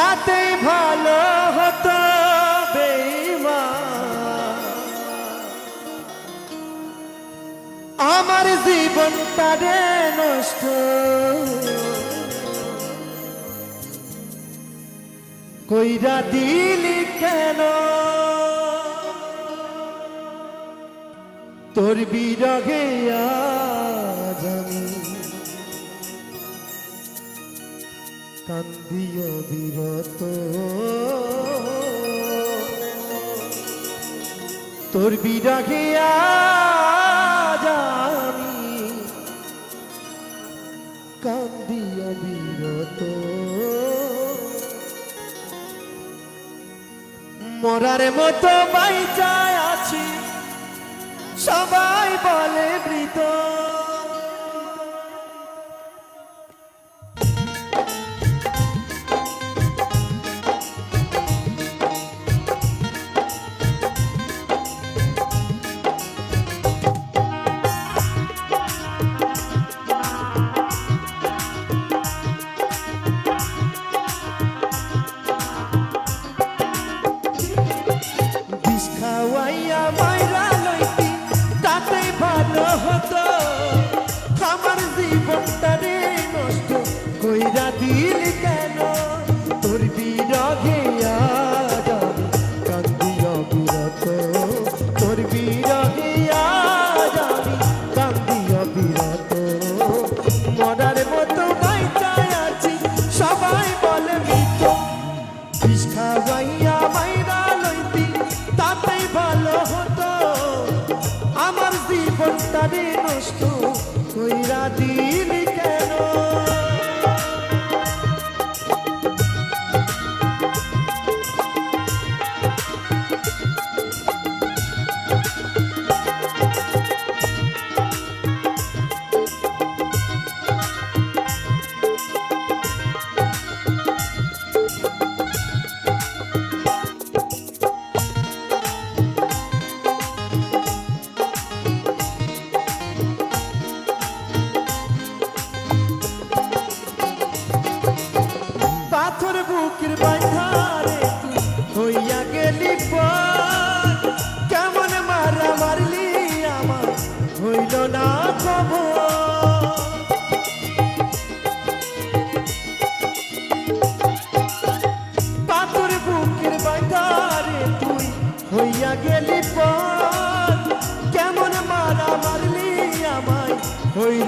তাতেই ভালো হতো। আমার জীবনটা রে নষ্ট। কইরা দিলি কেন? তোর বিরগে আজ আমি কান্দিও বিরত। তোর বিরগে আমি কান্দিও বিরত। মরার মতো বাইচায় আছি সবাই বলে মৃত। মরার মতো বাইচায় আছি। সবাই বলে মৃত বিষ খাওয়াইয়া মাইরা লইতি, তাতেই ভালো হতো। আমার জীবনটা নষ্ট কইরা দিলি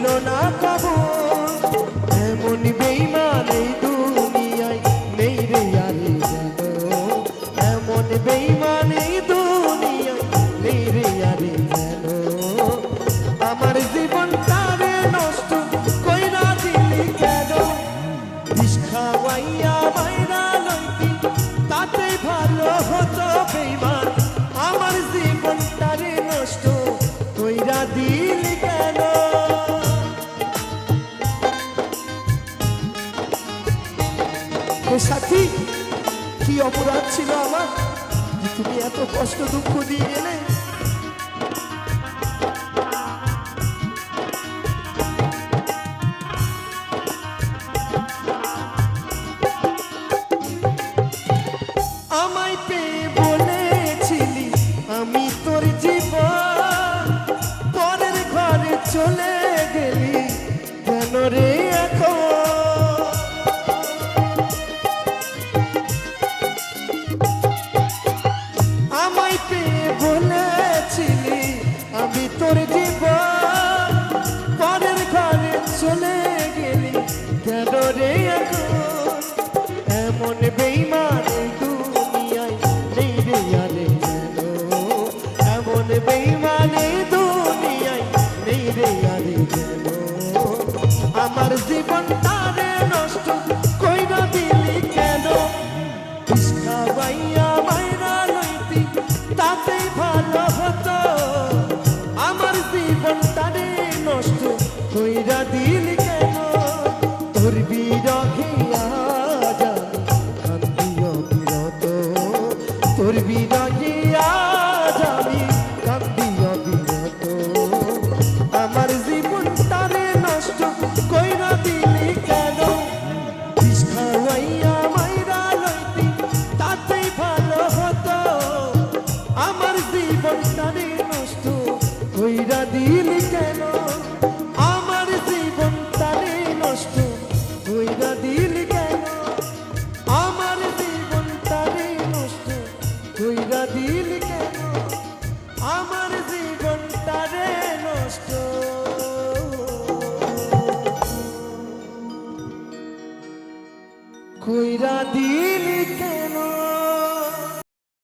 হইল না কব এমন বেইমান হে সাথী কি অপরাধ ছিল আমার? তুমি এত কষ্ট দুঃখ দিয়ে গেলে? আমায় পেয়ে আমার জীবন তারে নষ্ট কইরা দিলি কেন? ইস্কা বাইয়া মাইরা লইতি, তাতেই ভালো হতো। আমার জীবনটারে নষ্ট কইরা দিলি কেন? তোর বিরহে আজ কান্দিও বিরত তোর বিরহে শ্রেষ্ঠ কইরা দিয়ে